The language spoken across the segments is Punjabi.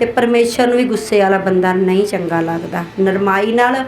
ਤੇ ਪਰਮੇਸ਼ਰ ਨੂੰ ਵੀ ਗੁੱਸੇ ਵਾਲਾ ਬੰਦਾ ਨਹੀਂ ਚੰਗਾ ਲੱਗਦਾ। ਨਰਮਾਈ ਨਾਲ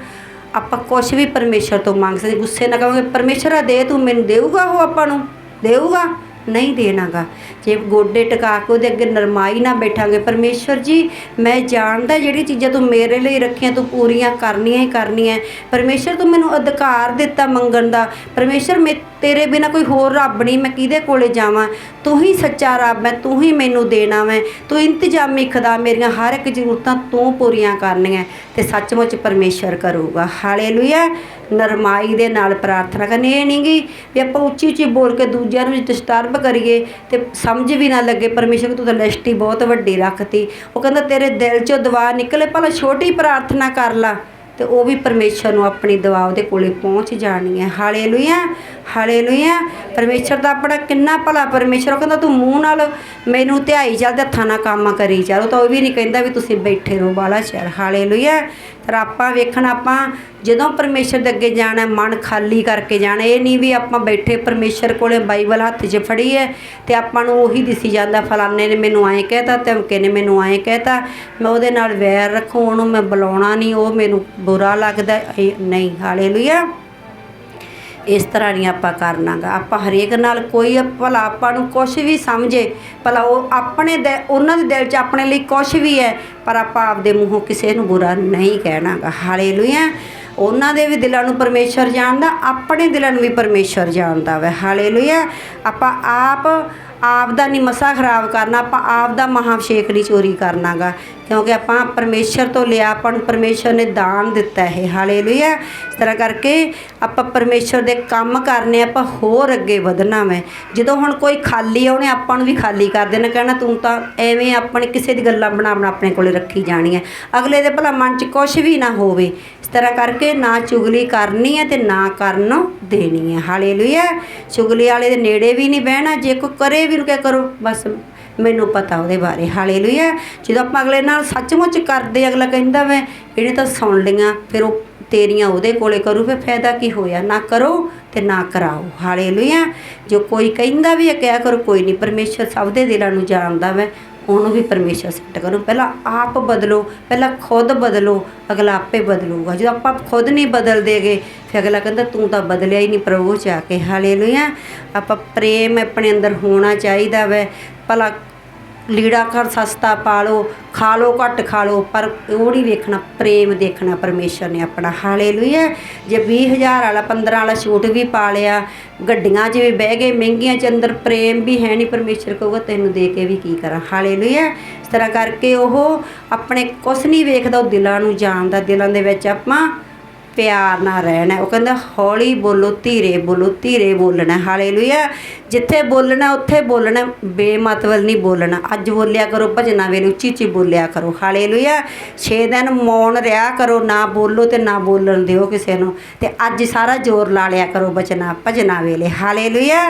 ਆਪਾਂ ਕੁਝ ਵੀ ਪਰਮੇਸ਼ਰ ਤੋਂ ਮੰਗ ਸਕਦੇ, ਗੁੱਸੇ ਨਾਲ ਕਹਾਂਗੇ, ਪਰਮੇਸ਼ਰ ਆ, ਦੇ ਤੂੰ, ਮੈਨੂੰ ਦੇਊਗਾ ਉਹ ਆਪਾਂ ਨੂੰ? ਦੇਊਗਾ। ਨਹੀਂ ਦੇਣਾਗਾ। ਜੇ ਗੋਡੇ ਟਿਕਾ ਕੇ ਉਹਦੇ ਅੱਗੇ ਨਰਮਾਈ ਨਾਲ ਬੈਠਾਂਗੇ ਪਰਮੇਸ਼ਰ ਜੀ, ਮੈਂ ਜਾਣਦਾ ਜਿਹੜੀ ਚੀਜ਼ਾਂ ਤੂੰ ਮੇਰੇ ਲਈ ਰੱਖੀਆਂ, ਤੂੰ ਪੂਰੀਆਂ ਕਰਨੀਆਂ ਹੀ ਕਰਨੀਆਂ। ਪਰਮੇਸ਼ਰ ਤੂੰ ਮੈਨੂੰ ਅਧਿਕਾਰ ਦਿੱਤਾ ਮੰਗਣ ਦਾ। ਪਰਮੇਸ਼ਰ ਮੈਂ ਤੇਰੇ ਬਿਨਾ ਕੋਈ ਹੋਰ ਰੱਬ ਨਹੀਂ, ਮੈਂ ਕਿਹਦੇ ਕੋਲੇ ਜਾਵਾਂ? ਤੂੰ ਹੀ ਸੱਚਾ ਰੱਬ ਹੈ, ਤੂੰ ਹੀ ਮੈਨੂੰ ਦੇਣਾ ਵੈ। ਤੂੰ ਇੰਤਜ਼ਾਮੀ ਖੁਦਾ, ਮੇਰੀਆਂ ਹਰ ਇੱਕ ਜ਼ਰੂਰਤਾਂ ਤੂੰ ਪੂਰੀਆਂ ਕਰਨੀਆਂ। ਤੇ ਸੱਚਮੁੱਚ ਪਰਮੇਸ਼ਰ ਕਰੂਗਾ। ਹਾਲੇਲੂਇਆ। ਨਰਮਾਈ ਦੇ ਨਾਲ ਪ੍ਰਾਰਥਨਾ ਕਰਨੀ, ਇਹ ਨਹੀਂਗੀ ਵੀ ਆਪਾਂ ਉੱਚੀ ਉੱਚੀ ਬੋਲ ਕੇ ਦੂਜਿਆਂ ਨੂੰ ਡਿਸਟਰਬ ਕਰੀਏ ਤੇ ਸਮਝ ਵੀ ਨਾ ਲੱਗੇ, ਪਰਮੇਸ਼ਰ ਤੂੰ ਤਾਂ ਲਿਸਟ ਹੀ ਬਹੁਤ ਵੱਡੀ ਰੱਖਤੀ। ਉਹ ਕਹਿੰਦਾ, ਤੇਰੇ ਦਿਲ 'ਚੋਂ ਦੁਆ ਨਿਕਲੇ, ਭਲਾ ਛੋਟੀ ਪ੍ਰਾਰਥਨਾ ਕਰ ਲਾ। ਤੇ ਉਹ ਵੀ ਪਰਮੇਸ਼ਰ ਨੂੰ ਆਪਣੀ ਦੁਆ ਉਹਦੇ ਕੋਲੇ ਪਹੁੰਚ ਜਾਣੀ ਹੈ। Hallelujah hallelujah. ਪਰਮੇਸ਼ਰ ਦਾ ਆਪਣਾ ਕਿੰਨਾ ਭਲਾ ਪਰਮੇਸ਼ਰ, ਉਹ ਕਹਿੰਦਾ ਤੂੰ ਮੂੰਹ ਨਾਲ ਮੈਨੂੰ ਧਿਆਈ ਚੱਲ ਤੇ ਹੱਥਾਂ ਨਾਲ ਕੰਮ ਕਰੀ ਚੱਲ। ਉਹ ਤਾਂ ਉਹ ਵੀ ਨਹੀਂ ਕਹਿੰਦਾ ਵੀ ਤੁਸੀਂ ਬੈਠੇ ਰਹੋ ਬਾਲਾ ਚਿਰ। ਹਾਲੇਲੂਇਆ। ਪਰ ਆਪਾਂ ਵੇਖਣ, ਆਪਾਂ ਜਦੋਂ ਪਰਮੇਸ਼ਰ ਦੇ ਅੱਗੇ ਜਾਣਾ, ਮਨ ਖਾਲੀ ਕਰਕੇ ਜਾਣਾ, ਇਹ ਨਹੀਂ ਵੀ ਆਪਾਂ ਬੈਠੇ ਪਰਮੇਸ਼ਰ ਕੋਲੇ ਬਾਈਬਲ ਹੱਥ 'ਚ ਫੜੀ ਹੈ ਤੇ ਆਪਾਂ ਨੂੰ ਉਹੀ ਦਿਸੀ ਜਾਂਦਾ, ਫਲਾਣੇ ਨੇ ਮੈਨੂੰ ਐਂ ਕਹਿਤਾ, ਧਮਕੇ ਨੇ ਮੈਨੂੰ ਐਂ ਕਹਿਤਾ, ਮੈਂ ਉਹਦੇ ਨਾਲ ਵੈਰ ਰੱਖੂ, ਉਹਨੂੰ ਮੈਂ ਬੁਲਾਉਣਾ ਨਹੀਂ, ਉਹ ਮੈਨੂੰ ਬੁਰਾ ਲੱਗਦਾ ਇਹ ਨਹੀਂ, ਹਾਲੇਲੂਇਆ। ਇਸ ਤਰ੍ਹਾਂ ਨਹੀਂ ਆਪਾਂ ਕਰਨਾਗਾ। ਆਪਾਂ ਹਰੇਕ ਨਾਲ ਕੋਈ ਭਲਾ ਆਪਾਂ ਨੂੰ ਕੁਝ ਵੀ ਸਮਝੇ, ਭਲਾ ਉਹ ਆਪਣੇ ਦਿ- ਉਹਨਾਂ ਦੇ ਦਿਲ 'ਚ ਆਪਣੇ ਲਈ ਕੁਝ ਵੀ ਹੈ, ਪਰ ਆਪਾਂ ਆਪਦੇ ਮੂੰਹੋਂ ਕਿਸੇ ਨੂੰ ਬੁਰਾ ਨਹੀਂ ਕਹਿਣਾਗਾ। ਹਾਲੇਲੂਇਆ। ਉਹਨਾਂ ਦੇ ਵੀ ਦਿਲਾਂ ਨੂੰ ਪਰਮੇਸ਼ਰ ਜਾਣਦਾ, ਆਪਣੇ ਦਿਲਾਂ ਨੂੰ ਵੀ ਪਰਮੇਸ਼ਰ ਜਾਣਦਾ ਵਾ। ਹਾਲੇਲੂਇਆ। ਆਪਾਂ ਆਪ ਆਪ ਦਾ ਨਹੀਂ ਮਸਾ ਖਰਾਬ ਕਰਨਾ, ਆਪਾਂ ਆਪ ਦਾ ਮਹਾਭਿਸ਼ੇਕ ਨਹੀਂ ਚੋਰੀ ਕਰਨਾਗਾ। ਕਿਉਂਕਿ ਆਪਾਂ ਪਰਮੇਸ਼ਰ ਤੋਂ ਲਿਆ, ਆਪਾਂ ਨੂੰ ਪਰਮੇਸ਼ਰ ਨੇ ਦਾਨ ਦਿੱਤਾ ਹੈ ਹਾਲੇਲੂਇਆ। ਇਸ ਤਰ੍ਹਾਂ ਕਰਕੇ ਆਪਾਂ ਪਰਮੇਸ਼ਰ ਦੇ ਕੰਮ ਕਰਨੇ, ਆਪਾਂ ਹੋਰ ਅੱਗੇ ਵਧਣਾ ਮੈਂ ਜਦੋਂ ਹੁਣ ਕੋਈ ਖਾਲੀ ਆਉਣੇ ਆਪਾਂ ਨੂੰ ਵੀ ਖਾਲੀ ਕਰ ਦੇਣਾ, ਕਹਿਣਾ ਤੂੰ ਤਾਂ ਐਵੇਂ ਆਪਣੀ ਕਿਸੇ ਦੀ ਗੱਲਾਂ ਬਣਾ ਬਣਾ ਆਪਣੇ ਕੋਲੇ ਰੱਖੀ ਜਾਣੀ ਹੈ ਅਗਲੇ ਦੇ ਭਲਾ ਮਨ 'ਚ ਕੁਝ ਵੀ ਨਾ ਹੋਵੇ। ਇਸ ਤਰ੍ਹਾਂ ਕਰਕੇ ਨਾ ਚੁਗਲੀ ਕਰਨੀ ਹੈ ਤੇ ਨਾ ਕਰਨ ਦੇਣੀ ਹੈ ਹਾਲੇਲੂਇਆ। ਚੁਗਲੀ ਵਾਲੇ ਦੇ ਨੇੜੇ ਵੀ ਨਹੀਂ ਬਹਿਣਾ, ਜੇ ਕੋਈ ਕਰੇ ਵੀ ਨੂੰ ਕਿਆ ਕਰੋ, ਬਸ ਮੈਨੂੰ ਪਤਾ ਉਹਦੇ ਬਾਰੇ। ਹਾਲੇਲੂਇਆ। ਜਦੋਂ ਆਪਾਂ ਅਗਲੇ ਨਾਲ ਸੱਚਮੁੱਚ ਕਰਦੇ ਅਗਲਾ ਕਹਿੰਦਾ ਵੇ, ਇਹਨੇ ਤਾਂ ਸੁਣ ਲਈਆਂ, ਫਿਰ ਉਹ ਤੇਰੀਆਂ ਉਹਦੇ ਕੋਲੇ ਕਰੂ, ਫਿਰ ਫਾਇਦਾ ਕੀ ਹੋਇਆ? ਨਾ ਕਰੋ ਤੇ ਨਾ ਕਰਾਓ। ਹਾਲੇਲੂਇਆ। ਜੋ ਕੋਈ ਕਹਿੰਦਾ ਵੀ ਹੈ ਕਿਆ ਕਰੋ, ਕੋਈ ਨਹੀਂ। ਪਰਮੇਸ਼ਰ ਸਭ ਦੇ ਦਿਲਾਂ ਨੂੰ ਜਾਣਦਾ ਵੈ, ਉਹਨੂੰ ਵੀ ਪਰਮੇਸ਼ਰ ਸੈੱਟ ਕਰੋ। ਪਹਿਲਾਂ ਆਪ ਬਦਲੋ, ਪਹਿਲਾਂ ਖੁਦ ਬਦਲੋ, ਅਗਲਾ ਆਪੇ ਬਦਲੂਗਾ। ਜਦੋਂ ਆਪਾਂ ਖੁਦ ਨਹੀਂ ਬਦਲਦੇਗੇ, ਫਿਰ ਅਗਲਾ ਕਹਿੰਦਾ, ਤੂੰ ਤਾਂ ਬਦਲਿਆ ਹੀ ਨਹੀਂ ਪ੍ਰਭੂ ਚ ਆ ਕੇ। ਹਾਲੇਲੂਇਆ। ਆਪਾਂ ਪ੍ਰੇਮ ਆਪਣੇ ਅੰਦਰ ਹੋਣਾ ਚਾਹੀਦਾ ਵੈ। ਭਲਾ ਲੀੜਾ ਘਰ ਸਸਤਾ ਪਾ ਲਓ ਖਾ ਲਓ ਘੱਟ ਖਾ ਲਓ ਪਰ ਉਹ ਨਹੀਂ ਵੇਖਣਾ, ਪ੍ਰੇਮ ਦੇਖਣਾ, ਪਰਮੇਸ਼ਰ ਨੇ ਆਪਣਾ। ਹਾਲੇਲੂਇਆ। ਜੇ 20000 ਵਾਲਾ 15 ਵਾਲਾ ਸੂਟ ਵੀ ਪਾ ਲਿਆ, ਗੱਡੀਆਂ 'ਚ ਵੀ ਬਹਿ ਗਏ, ਮਹਿੰਗੀਆਂ 'ਚ ਅੰਦਰ ਪ੍ਰੇਮ ਵੀ ਹੈ ਨਹੀਂ, ਪਰਮੇਸ਼ਰ ਕਹੂਗਾ, ਤੈਨੂੰ ਦੇ ਕੇ ਵੀ ਕੀ ਕਰਾਂ। ਹਾਲੇਲੂਇਆ। ਇਸ ਤਰ੍ਹਾਂ ਕਰਕੇ ਉਹ ਆਪਣੇ ਕੁਛ ਨਹੀਂ ਵੇਖਦਾ, ਉਹ ਦਿਲਾਂ ਨੂੰ ਜਾਣਦਾ, ਦਿਲਾਂ ਦੇ ਵਿੱਚ ਆਪਾਂ ਪਿਆਰ ਨਾਲ ਰਹਿਣਾ ਉਹ ਕਹਿੰਦਾ, ਹੌਲੀ ਬੋਲੋ, ਧੀਰੇ ਬੋਲੋ, ਧੀਰੇ ਬੋਲਣਾ ਹਾਲੇਲੂਇਆ। ਜਿੱਥੇ ਬੋਲਣਾ, ਉੱਥੇ ਬੋਲਣਾ ਬੇਮਤਲਬ ਨਹੀਂ ਬੋਲਣਾ। ਅੱਜ ਬੋਲਿਆ ਕਰੋ, ਭਜਨਾ ਵੇਲੇ ਉੱਚੀ ਉੱਚੀ ਬੋਲਿਆ ਕਰੋ। ਹਾਲੇਲੂਇਆ। 6 ਦਿਨ ਮੌਨ ਰਿਹਾ ਕਰੋ, ਨਾ ਬੋਲੋ ਤੇ ਨਾ ਬੋਲਣ ਦਿਓ ਕਿਸੇ ਨੂੰ। ਤੇ ਅੱਜ ਸਾਰਾ ਜ਼ੋਰ ਲਾ ਲਿਆ ਕਰੋ ਬਚਨਾ ਭਜਨਾ ਵੇਲੇ। ਹਾਲੇਲੂਇਆ।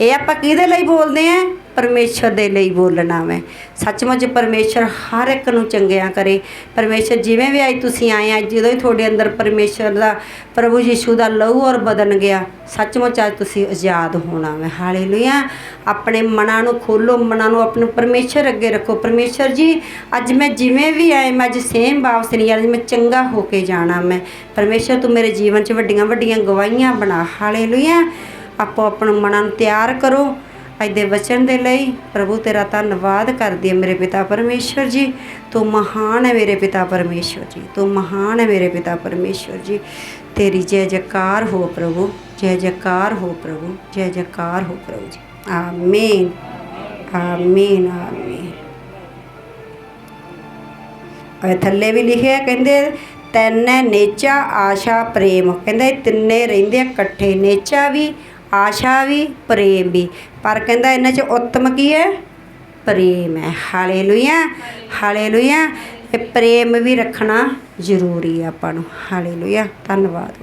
ਇਹ ਆਪਾਂ ਕਿਹਦੇ ਲਈ ਬੋਲਦੇ ਆਂ ਪਰਮੇਸ਼ਰ ਦੇ ਲਈ ਬੋਲਣਾ ਮੈਂ। ਸੱਚਮੁੱਚ ਪਰਮੇਸ਼ਰ ਹਰ ਇੱਕ ਨੂੰ ਚੰਗਿਆ ਕਰੇ। ਪਰਮੇਸ਼ਰ ਜਿਵੇਂ ਵੀ ਅੱਜ ਤੁਸੀਂ ਆਏ ਆ, ਜਦੋਂ ਹੀ ਤੁਹਾਡੇ ਅੰਦਰ ਪਰਮੇਸ਼ਰ ਦਾ, ਪ੍ਰਭੂ ਯਿਸੂ ਦਾ ਲਹੂ ਔਰ ਬਦਨ ਗਿਆ, ਸੱਚਮੁੱਚ ਅੱਜ ਤੁਸੀਂ ਆਜ਼ਾਦ ਹੋਣਾ ਮੈਂ। ਹਾਲੇਲੂਇਆ। ਆਪਣੇ ਮਨਾਂ ਨੂੰ ਖੋਲੋ, ਮਨਾਂ ਨੂੰ ਆਪਣੇ ਪਰਮੇਸ਼ਰ ਅੱਗੇ ਰੱਖੋ। ਪਰਮੇਸ਼ਰ ਜੀ, ਅੱਜ ਮੈਂ ਜਿਵੇਂ ਵੀ ਆਏ, ਮੈਂ ਅੱਜ ਸੇਮ ਵਾਪਸ ਨਹੀਂ ਜਾਣਾ ਮੈਂ ਚੰਗਾ ਹੋ ਕੇ ਜਾਣਾ ਮੈਂ। ਪਰਮੇਸ਼ਰ ਤੂੰ ਮੇਰੇ ਜੀਵਨ 'ਚ ਵੱਡੀਆਂ ਵੱਡੀਆਂ ਗਵਾਹੀਆਂ ਬਣਾ। ਹਾਲੇਲੂਇਆ। ਆਪੋ ਆਪਣੇ ਮਨਾਂ ਨੂੰ ਤਿਆਰ ਕਰੋ। ਅੱਜ ਦੇ ਵਚਨ ਦੇ ਲਈ ਪ੍ਰਭੂ ਤੇਰਾ ਧੰਨਵਾਦ ਕਰਦੀ ਹੈ ਮੇਰੇ ਪਿਤਾ ਪਰਮੇਸ਼ਵਰ ਜੀ। ਤੂੰ ਮਹਾਨ ਹੈ ਮੇਰੇ ਪਿਤਾ ਪਰਮੇਸ਼ਵਰ ਜੀ। ਤੂੰ ਮਹਾਨ ਹੈ ਮੇਰੇ ਪਿਤਾ ਪਰਮੇਸ਼ਵਰ ਜੀ। ਤੇਰੀ ਜੈ ਜੈਕਾਰ ਹੋ ਪ੍ਰਭੂ, ਜੈ ਜੈਕਾਰ ਹੋ ਪ੍ਰਭੂ, ਜੈ ਜੈਕਾਰ ਹੋ ਪ੍ਰਭੂ ਜੀ। ਆਮੀਨ ਆਮੀਨ ਆਮੀਨ। ਇਹ ਥੱਲੇ ਵੀ ਲਿਖਿਆ ਕਹਿੰਦੇ ਤੈਨੇ ਨੇਚਾ ਆਸ਼ਾ ਪ੍ਰੇਮ। ਕਹਿੰਦੇ ਤਿੰਨੇ ਰਹਿੰਦੇ ਆ ਇਕੱਠੇ, ਨੇਚਾ ਵੀ ਆਸ਼ਾ ਵੀ, ਪ੍ਰੇਮ ਵੀ। ਪਰ ਕਹਿੰਦਾ ਇਹਨਾਂ 'ਚ ਉੱਤਮ ਕੀ ਹੈ? ਪ੍ਰੇਮ ਹੈ। Hallelujah hallelujah. ਇਹ ਪ੍ਰੇਮ ਵੀ ਰੱਖਣਾ ਜ਼ਰੂਰੀ ਹੈ ਆਪਾਂ ਨੂੰ। ਹਾਲੇਲੂਇਆ। ਧੰਨਵਾਦ।